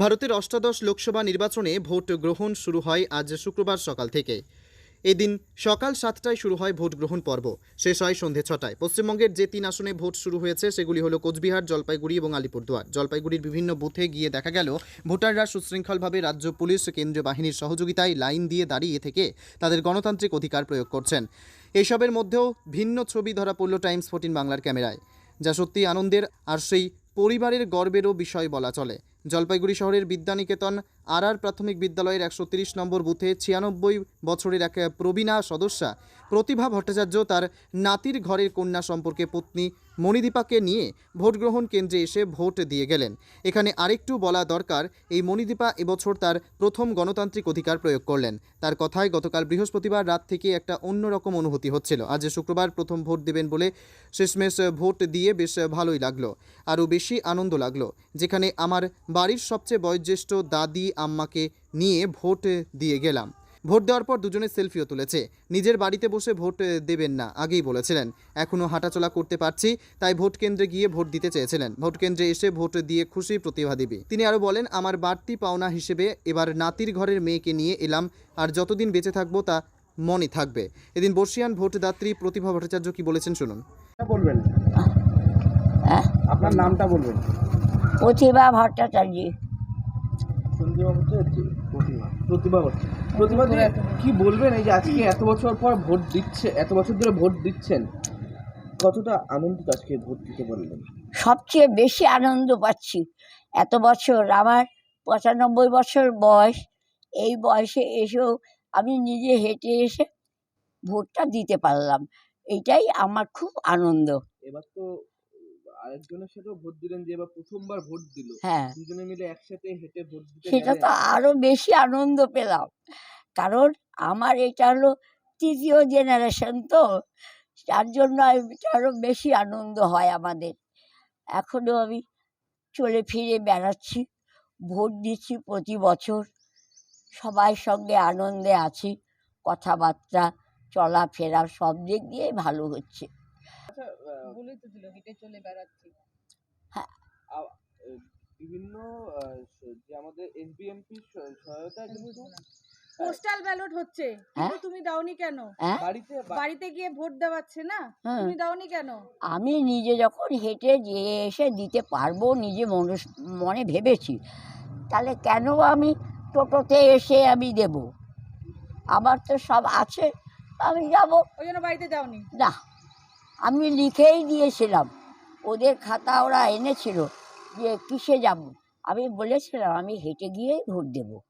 ভারতের অষ্টাদশ লোকসভা নির্বাচনে ভোট গ্রহণ শুরু হয় আজ শুক্রবার সকাল থেকে। এদিন সকাল সাতটায় শুরু হয় ভোট গ্রহণ পর্ব। শেষ হয় সন্ধে ছটায়। পশ্চিমবঙ্গের যে তিন আসনে ভোট শুরু হয়েছে, সেগুলি হলো কোচবিহার, জলপাইগুড়ি এবং আলিপুরদুয়ার। জলপাইগুড়ির বিভিন্ন বুথে গিয়ে দেখা গেল, ভোটাররা সুশৃঙ্খলভাবে রাজ্য পুলিশ, কেন্দ্রীয় বাহিনীর সহযোগিতায় লাইন দিয়ে দাঁড়িয়ে থেকে তাদের গণতান্ত্রিক অধিকার প্রয়োগ করছেন। এইসবের মধ্যেও ভিন্ন ছবি ধরা পড়ল টাইমস ফোর্টিন বাংলার ক্যামেরায়। যা সত্যি আনন্দের, আর সেই পরিবারের গর্বেরও বিষয় বলা চলে। জলপাইগুড়ি শহরের বিদ্যানিকেতন আর আর প্রাথমিক বিদ্যালয়ের একশো নম্বর বুথে ছিয়ানব্বই বছরের এক প্রবীণা সদস্যা প্রতিভা ভট্টাচার্য তার নাতির ঘরের কন্যা সম্পর্কে পত্নী মণিদীপাকে নিয়ে ভোটগ্রহণ কেন্দ্রে এসে ভোট দিয়ে গেলেন। এখানে আরেকটু বলা দরকার, এই মণিদীপা এবছর তার প্রথম গণতান্ত্রিক অধিকার প্রয়োগ করলেন। তার কথায় গতকাল বৃহস্পতিবার রাত থেকে একটা অন্যরকম অনুভূতি হচ্ছিল। আজ শুক্রবার প্রথম ভোট দেবেন বলে শেষমেশ ভোট দিয়ে বেশ ভালোই লাগল, আরও বেশি আনন্দ লাগল। যেখানে আমার বাড়ির সবচেয়ে বয়োজ্যেষ্ঠ দাদি আম্মাকে নিয়ে ভোট দিয়ে গেলাম। ভোট দেওয়ার পর দুজনে সেলফিও তুলেছে। নিজের বাড়িতে বসে ভোট দেবেন না আগেই বলেছিলেন। এখনও হাঁটাচলা করতে পারছি তাই ভোট কেন্দ্রে গিয়ে ভোট দিতে চেয়েছিলেন। ভোট কেন্দ্রে এসে ভোট দিয়ে খুশি প্রতিভা দেবী। তিনি আরও বলেন আমার বাড়তি পাওনা হিসেবে এবার নাতির ঘরের মেয়েকে নিয়ে এলাম আর যতদিন বেঁচে থাকব তা মনে থাকবে। এদিন বর্ষিয়ান ভোটদাত্রী প্রতিভা ভট্টাচার্য কি বলেছেন শুনুন। বলবেন। হ্যাঁ? আপনার নামটা বলবেন। প্রতিভা ভট্টাচার্য। প্রতিভা ভট্টাচার্য। প্রতিভা কি বলবেন এই যে আজকে এত বছর পর ভোট দিচ্ছে এত বছর ধরে ভোট দিচ্ছেন কতটা আনন্দিত আজকে ভোট দিতে পারলেন সবচেয়ে বেশি আনন্দ পাচ্ছি। এত বছর আমার পঁচানব্বই বছর বয়স এই বয়সে এসেও আমি নিজে হেঁটে এসে ভোটটা দিতে পারলাম। এটাই আমার খুব আনন্দ। এবার তো আরেকজনের সাথেও ভোট দিলেন যে এবার প্রথমবার ভোট দিল। হ্যাঁ। দুজনে মিলে একসাথে হেঁটে ভোট দিতে সেটা তো আরও বেশি আনন্দ পেলাম। কারণ আমার এটা হলো তৃতীয় জেনারেশন তো তার জন্য এটা আরও বেশি আনন্দ হয় আমাদের। এখনও আমি চলে ফিরে বেড়াচ্ছি ভোট দিচ্ছি প্রতি বছর। সবার সঙ্গে আনন্দে আছি কথাবার্তা চলাফেরা সব দিক দিয়ে ভালো হচ্ছে। আচ্ছা, বলেই তো দিল হেঁটে চলে বেড়াচ্ছি। এ, বিভিন্ন যে আমাদের এনপিএমপি সহায়তা কিন্তু পোস্টাল ব্যালট হচ্ছে কিন্তু তুমি দাওনি কেন? হ্যাঁ? বাড়িতে বাড়িতে গিয়ে ভোট দেওয়াচ্ছে না? হ্যাঁ। তুমি দাওনি কেন? আমি নিজে যখন হেঁটে যেয়ে এসে দিতে পারব নিজে মনুষ মনে ভেবেছি তাহলে কেন আমি টোটোতে এসে আমি দেব? আমার তো সব আছে আমি যাব। ওই জন্য বাড়িতে যাওনি? না। আমি লিখেই দিয়েছিলাম। ওদের খাতা ওরা এনেছিল যে কিসে যাব? আমি বলেছিলাম আমি হেঁটে গিয়েই ভোট দেবো।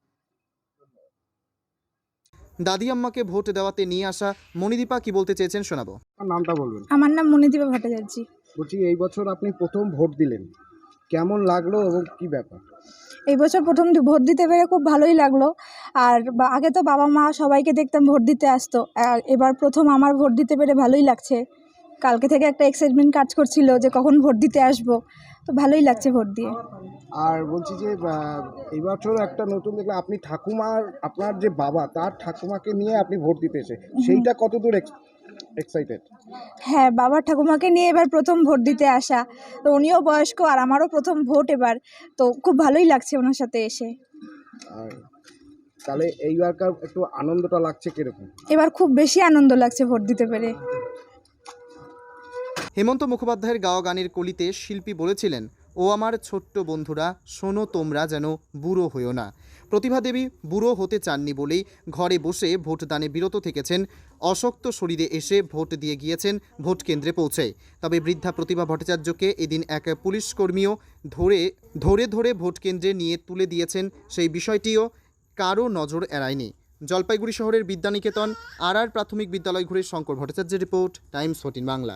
দাদি আম্মাকে ভোট দেওয়াতে নিয়ে আসা মণিদীপা কি বলতে চেয়েছেন শোনাবো। আপনার নামটা বলবেন? আমার নাম মণিদীপা ভট্টাচার্য। বলছি এই বছর আপনি প্রথম ভোট দিলেন। কেমন লাগল এবং কি ব্যাপার? এই বছর প্রথম ভোট দিতে পেরে খুব ভালোই লাগল। আর বা- আগে তো বাবা মা সবাইকে দেখতাম ভোট দিতে আসতো। এবার প্রথম আমার ভোট দিতে পেরে ভালোই লাগছে। কালকে থেকে একটা এক্সাইটমেন্ট কাজ করছিল যে কখন ভোট দিতে আসব। তো ভালোই লাগছে ভোট দিয়ে। আর বলছি যে আহ, এই বছর একটা নতুন দেখলাম আপনি ঠাকুমার আপনার যে বাবা তার ঠাকুমাকে নিয়ে আপনি ভোট দিতে এসে সেইটা কতদূর এক্সাইটেড হ্যাঁ বাবা ঠাকুমাকে নিয়ে এবার প্রথম ভোট দিতে আসা। তো উনিও বয়স্ক আর আমারও প্রথম ভোট এবার। তো খুব ভালোই লাগছে ওনার সাথে এসে। আর তাহলে এইবারকার একটু আনন্দটা লাগছে কীরকম? এবার খুব বেশি আনন্দ লাগছে ভোট দিতে পেরে। হেমন্ত মুখোপাধ্যায়ের গাওয়া গানের কলিতে শিল্পী বলেছিলেন, ও আমার ছোট্ট বন্ধুরা, শোনো তোমরা যেন বুড়ো হইও না। প্রতিভা দেবী বুড়ো হতে চাননি বলেই ঘরে বসে ভোটদানে বিরত থেকেছেন। অশক্ত শরীরে এসে ভোট দিয়ে গিয়েছেন, ভোট কেন্দ্রে পৌঁছে। তবে বৃদ্ধা প্রতিভা ভট্টাচার্যকে এদিন এক পুলিশ কর্মীও ধরে ধরে ধরে ভোট কেন্দ্রে নিয়ে তুলে দিয়েছেন। সেই বিষয়টিও কারও নজর এড়ায়নি। জলপাইগুড়ি শহরের বিদ্যানিকেতন আর আর প্রাথমিক বিদ্যালয় ঘুরে শঙ্কর ভট্টাচার্যের রিপোর্ট, টাইমস ফোর্টিন বাংলা।